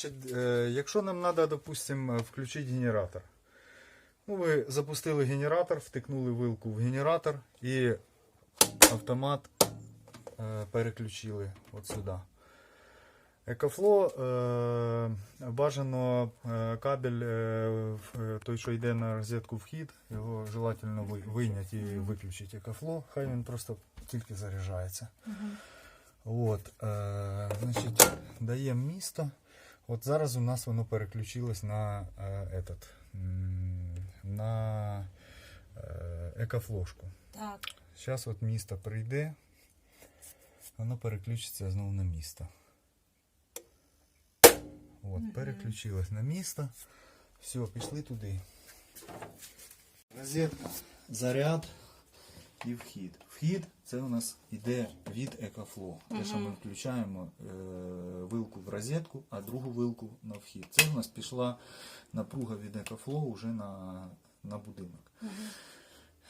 Значить, е, якщо нам треба, допустимо, включити генератор. Ну, ви запустили генератор, втикнули вилку в генератор і автомат е, переключили от сюди. Екофло е, бажано е, кабель, той, що йде на розетку вхід, його желательно вийняти і виключити екофло, хай він просто тільки заряджається. От, значить, даємо місто. От зараз у нас воно переключилось на, е, этот, м, на е, екофлошку. Так. Зараз от місто прийде, воно переключиться знову на місто. От, переключилось на місто. Все, пішли туди. Розетка, заряд І вхід. Вхід це у нас іде від Екофло. Те, що ми включаємо е, вилку в розетку, а другу вилку на вхід. Це у нас пішла напруга від Екофло вже на, на будинок.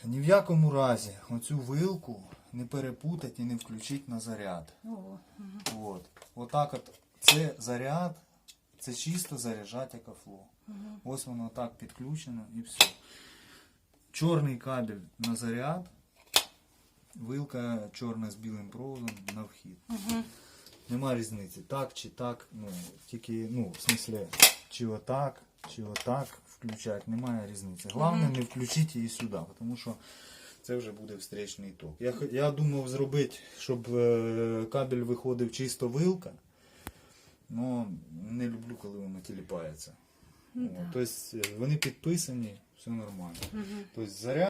Ні в якому разі оцю вилку не перепутать і не включить на заряд. О, От. Отак от це заряд, це чисто заряджати екофло. Ось воно так підключено і все. Чорний кабель на заряд, вилка чорна з білим проводом на вхід. Нема різниці, так чи так, ну, тільки, ну, в смислі, чи отак, чи отак включати, немає різниці. Головне не включити її сюди, тому що це вже буде встречний ток. Я, я думав зробити, щоб е, кабель виходив чисто вилка, але не люблю, коли воно тіліпається. О, Тобто вони підписані, все нормально. Тобто заряд.